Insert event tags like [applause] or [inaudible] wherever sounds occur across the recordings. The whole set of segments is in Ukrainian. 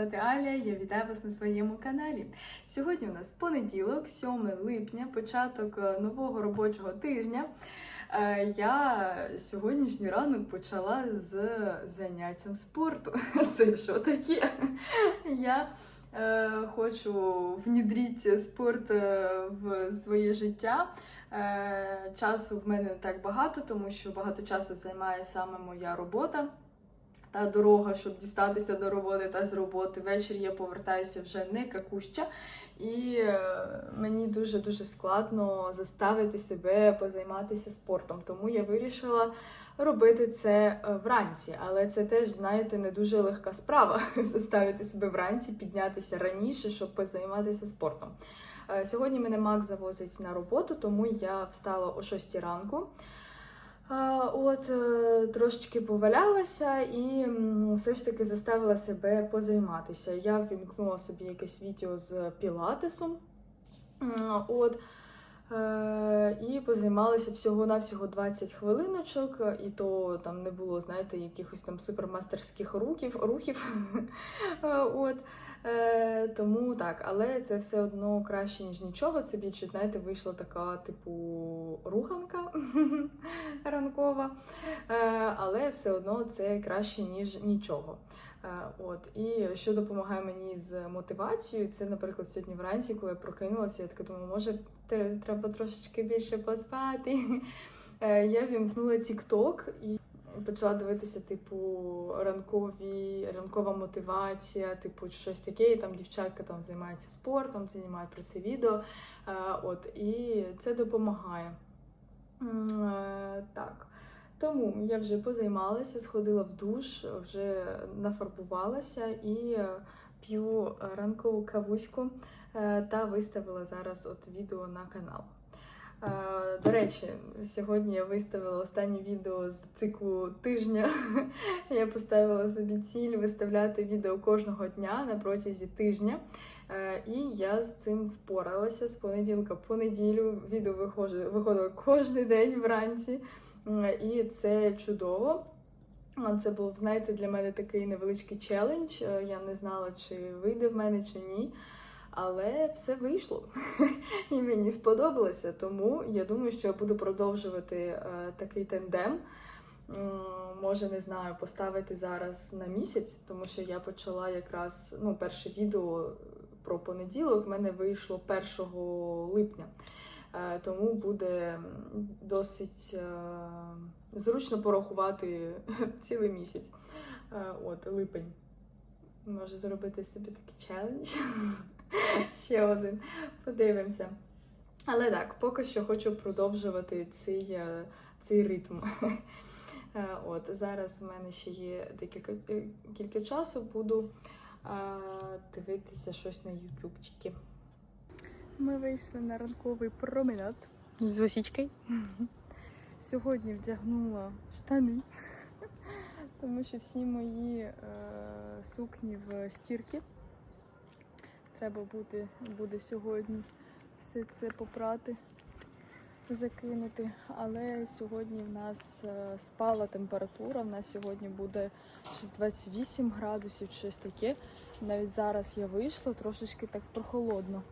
звати Аля, я вітаю вас на своєму каналі. Сьогодні у нас понеділок, 7 липня, початок е, нового робочого тижня. Е, Я сьогоднішній ранок почала з заняттям спорту. [laughs] Це що таке? Я е, хочу внідрити спорт в своє життя. Часу в мене не так багато, тому що багато часу займає саме моя робота та дорога, щоб дістатися до роботи та з роботи. Ввечері я повертаюся вже не какуща, і е, мені дуже дуже складно заставити себе позайматися спортом. Тому я вирішила робити це е, вранці. Але це теж, знаєте, не дуже легка справа [laughs] заставити себе вранці піднятися раніше, щоб позайматися спортом. Е, Сьогодні мене Мак завозить на роботу, тому я встала о 6 ранку. От е, трошечки повалялася і все ж таки заставила себе позайматися. Я ввімкнула собі якесь відео з пілатесом. От. Е, І позаймалася всього-навсього 20 хвилиночок, і то там не було, знаєте, якихось там супермастерських рухів. рухів. [laughs] Е, От. Е, тому так, але це все одно краще, ніж нічого. Це більше, знаєте, вийшла така, типу, руханка [laughs] ранкова. Е, але все одно це краще, ніж нічого. Е, От. І що допомагає мені з мотивацією, це, наприклад, сьогодні вранці, коли я прокинулася, я така думаю, може, треба трошечки більше поспати. [laughs] Е, Я вімкнула TikTok і почала дивитися, типу, ранкові, ранкова мотивація, типу, щось таке. І там дівчатка там займаються спортом, знімають про це відео. Е, От, і це допомагає. Е, Так. Тому я вже позаймалася, сходила в душ, вже нафарбувалася і п'ю ранкову кавуську е, та виставила зараз от відео на канал. Е, До речі, сьогодні я виставила останнє відео з циклу тижня. [laughs] Я поставила собі ціль виставляти відео кожного дня на протязі тижня. Е, І я з цим впоралася з понеділка по неділю. Відео виходило кожен день вранці. І це чудово. Це був, знаєте, для мене такий невеличкий челендж. Е, Я не знала, чи вийде в мене, чи ні. Але все вийшло [laughs] і мені сподобалося. Тому я думаю, що я буду продовжувати е, такий тендем. Може, не знаю, поставити зараз на місяць, тому що я почала якраз ну, перше відео про понеділок. в мене вийшло 1 липня. Е, Тому буде досить е, зручно порахувати [laughs] цілий місяць. Е, От, липень. Може зробити собі такий челендж. [laughs] [laughs] Ще один. Подивимося. Але так, поки що хочу продовжувати цей, е, цей ритм. [laughs] Е, От, зараз в мене ще є декілька е, кілька часу, буду дивитися щось на ютубчики. Ми вийшли на ранковий променад з осічкою. [laughs] Сьогодні вдягнула штани, тому що всі мої е, сукні в стірці. Треба буде, буде сьогодні все це попрати, закинути. Але сьогодні в нас е, спала температура. В нас сьогодні буде щось 28 градусів, щось таке. Навіть зараз я вийшла, трошечки так прохолодно.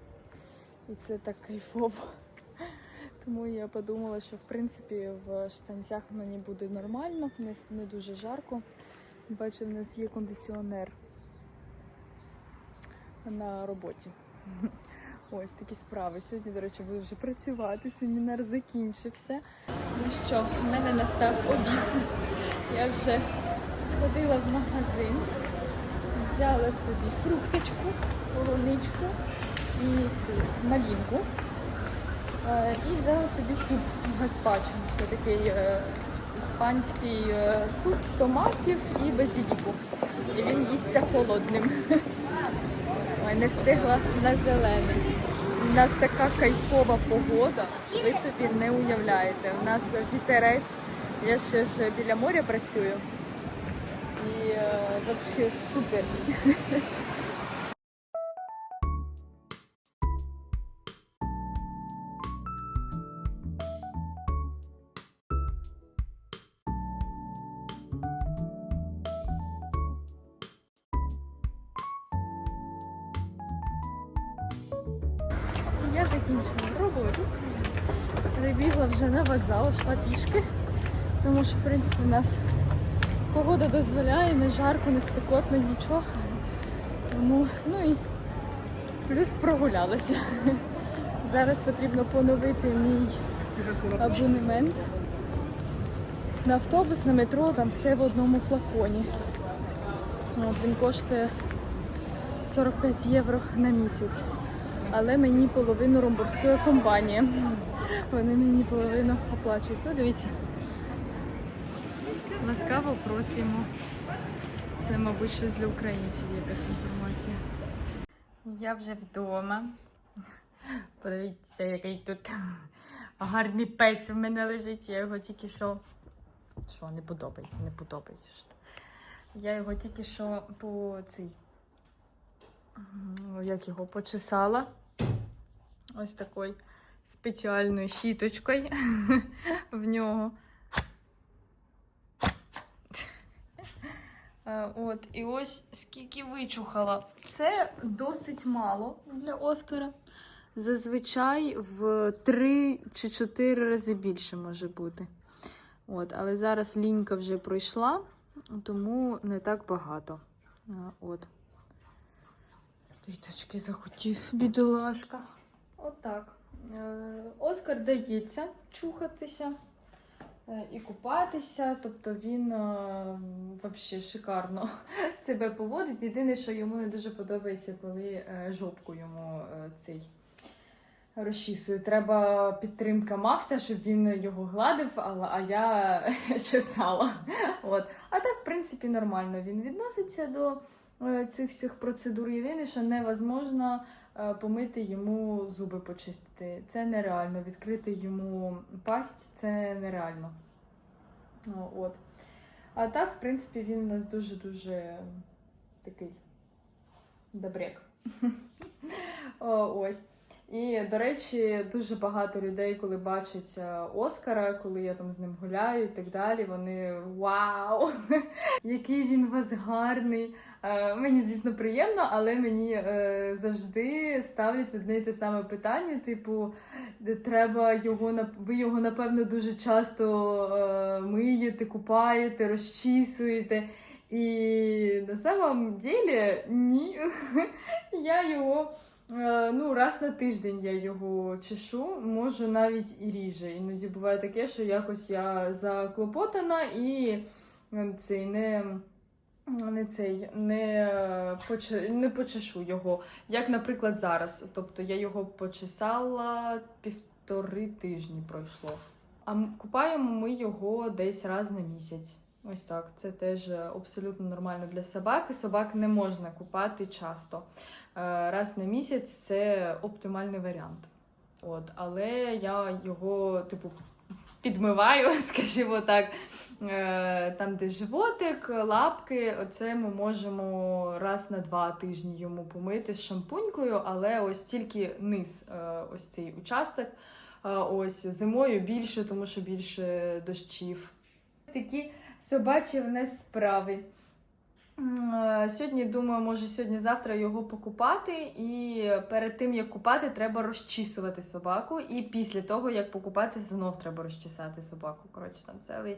І це так кайфово. Тому я подумала, що в принципі в штанцях мені буде нормально, не, не дуже жарко. Бачу, в нас є кондиціонер на роботі. Ось такі справи. Сьогодні, до речі, буду вже працювати. Семінар закінчився. Ну що, в мене настав обід. Я вже сходила в магазин, взяла собі фрукточку, полуничку і цю малинку. Е, І взяла собі суп гаспачо. Це такий е, іспанський е, суп з томатів і базіліку. І він їсться холодним. Ой, не встигла на зелений. У нас така кайфова погода, ви собі не уявляєте. У нас вітерець, я ще ж біля моря працюю. І е, взагалі супер. Закінчила роботу. Прибігла вже на вокзал, йшла пішки, тому що, в принципі, у нас погода дозволяє, не жарко, не спекотно, нічого. Тому, ну і плюс прогулялася. Зараз потрібно поновити мій абонемент. На автобус, на метро, там все в одному флаконі. От, він коштує 45 євро на місяць. Але мені половину рембурсує компанія. Вони мені половину оплачують. О, дивіться. Ласкаво просимо. Це, мабуть, щось для українців якась інформація. Я вже вдома. Подивіться, який тут гарний пес в мене лежить. Я його тільки що. Що, не подобається, не подобається. Я його тільки що по цей. Як його почесала. Ось такою спеціальною щіточкою [laughs] в нього. Е, От, і ось скільки вичухала. Це досить мало для Оскара. Зазвичай в 3 чи 4 рази більше може бути. От, але зараз лінька вже пройшла, тому не так багато. Е, От. Піточки захотів, бідолашка. Отак. Е, Оскар дається чухатися е, і купатися, тобто він взагалі шикарно [laughs] себе поводить. Єдине, що йому не дуже подобається, коли е, жопку йому е, цей розчісує. Треба підтримка Макса, щоб він його гладив, а я [laughs] чесала. От. А так, в принципі, нормально він відноситься до е, цих всіх процедур. Єдине, що невозможно е, помити йому зуби почистити. Це нереально. Відкрити йому пасть це нереально. Ну, От. А так, в принципі, він у нас дуже-дуже такий добряк. [laughs] Ось. І, до речі, дуже багато людей, коли бачать Оскара, коли я там з ним гуляю і так далі, вони вау! [laughs] Який він у вас гарний! Е, Мені, звісно, приємно, але мені е, завжди ставлять одне і те саме питання: типу, треба його ви його, напевно, дуже часто е, миєте, купаєте, розчісуєте. І на самом деле ні. [laughs] Я його. Е, Ну, раз на тиждень я його чешу, можу навіть і ріже. Іноді буває таке, що якось я заклопотана і е, цей не, не цей не, поче, не почешу його. Як, наприклад, зараз. Тобто я його почесала півтори тижні пройшло. А купаємо ми його десь раз на місяць. Ось так. Це теж е, абсолютно нормально для собаки. Собак не можна купати часто. Е, Раз на місяць це оптимальний варіант. От, але я його, типу, підмиваю, [laughs] скажімо так. Е, Там, де животик, лапки, оце ми можемо раз на два тижні йому помити з шампунькою, але ось тільки низ, е, ось цей участок. Ось зимою більше, тому що більше дощів. Такі собачі в нас справи. Е, Сьогодні думаю, може сьогодні-завтра його покупати, і перед тим як купати, треба розчісувати собаку. І після того, як покупати, знов треба розчесати собаку. Коротше, там цілий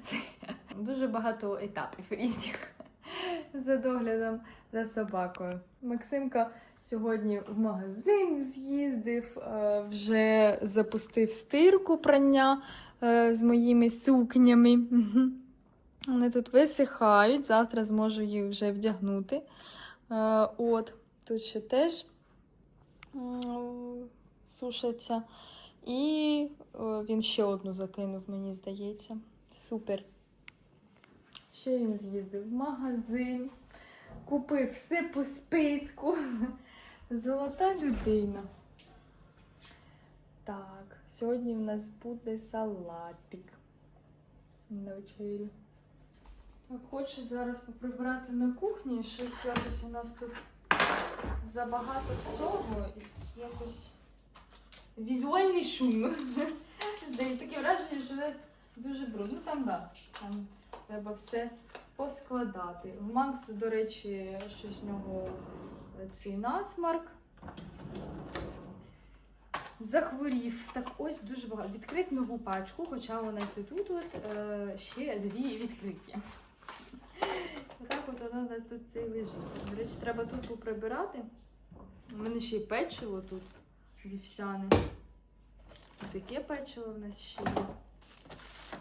це дуже багато етапів різних за доглядом за собакою. Максимка сьогодні в магазин з'їздив, е, вже запустив стирку прання е, з моїми сукнями. Вони тут висихають, завтра зможу їх вже вдягнути. Е, От, тут ще теж сушаться. І е, він ще одну закинув, мені здається. Супер. Ще він з'їздив в магазин, купив все по списку. Золота людина. Так, сьогодні в нас буде салатик на вечерю. Хочу зараз поприбирати на кухні. Щось якось у нас тут забагато всього і якось візуальний шум. Здається, таке враження, що нас дуже брудно. Ну там да, там треба все поскладати. В Макс, до речі, щось в нього цей насмарк. захворів. Так ось дуже багато. Відкрив нову пачку, хоча у нас тут от, е, ще дві відкриті. Отак от вона у нас тут це і лежить. До речі, треба тут поприбирати. У мене ще й печиво тут вівсяне. І таке печиво в нас ще є.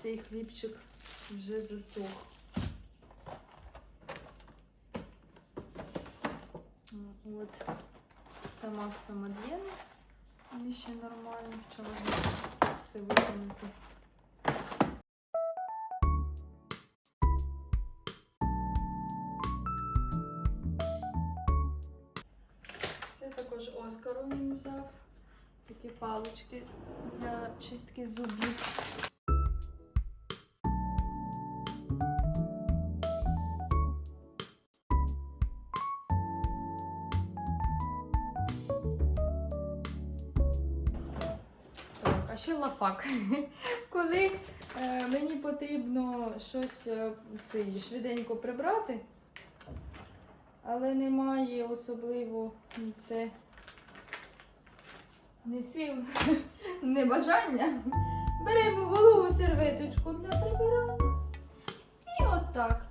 Цей хлібчик вже засох. От. Це Макса Мад'єн. Він ще нормально, можна це викинути. Палички для чистки зубів. А ще лафак. [laughs] Коли е, мені потрібно щось е, цей, швиденько прибрати, але немає особливо це не сил, [laughs] не бажання. Беремо вологу серветочку для прибирання. І отак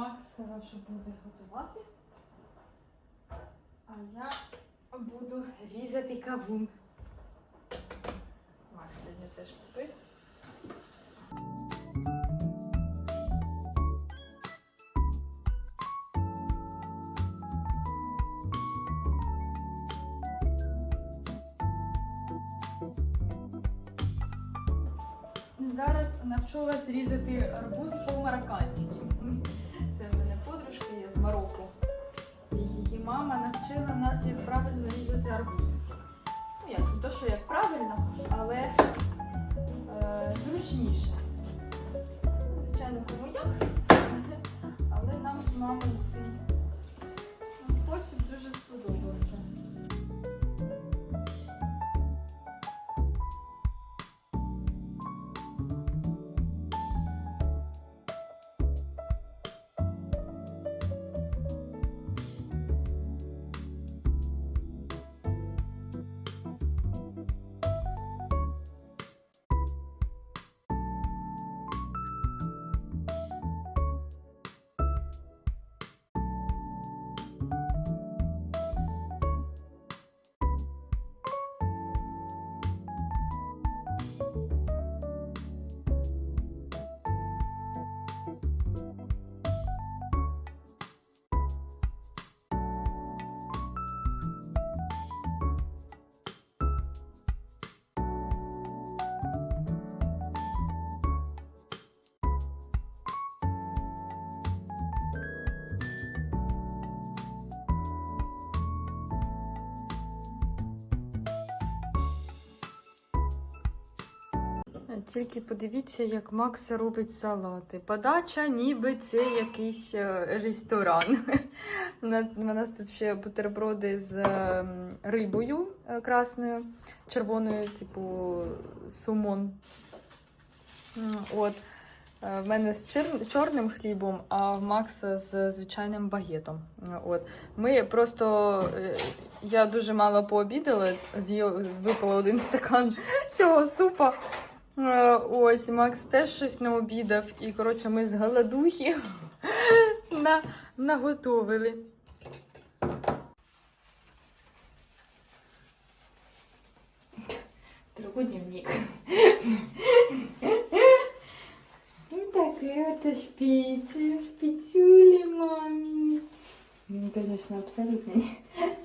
Макс сказав, що буде готувати. А я буду різати кавун. Макс сьогодні теж купив. Зараз навчу вас різати арбуз по-марокканськи. Марокко. Її мама навчила нас, як правильно різати арбуз. Ну, як, не то, що як правильно, але е, зручніше. Звичайно, кому як. Але нам з мамою цей спосіб дуже сподобався. Тільки подивіться, як Макс робить салати. Подача, ніби це якийсь е, ресторан. [laughs] У нас- тут ще бутерброди з ем, рибою е, красною, червоною, типу сумон. От. Е, В мене з чорним хлібом, а в Макса з звичайним багетом. От. Ми просто. Я дуже мало пообідала, випила один стакан цього супа. Е, Ось, Макс теж щось не обідав. І, коротше, ми з голодухи [laughs] на, наготовили. Трудневник. Ну такая вот шпицы, шпицюлі мамі. Він, звісно, абсолютно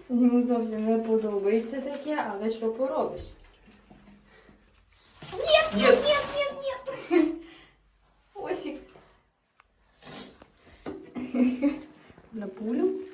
йому зовсім не подобається таке, але що поробиш? Нет, нет, нет, нет. Осик. На пулю.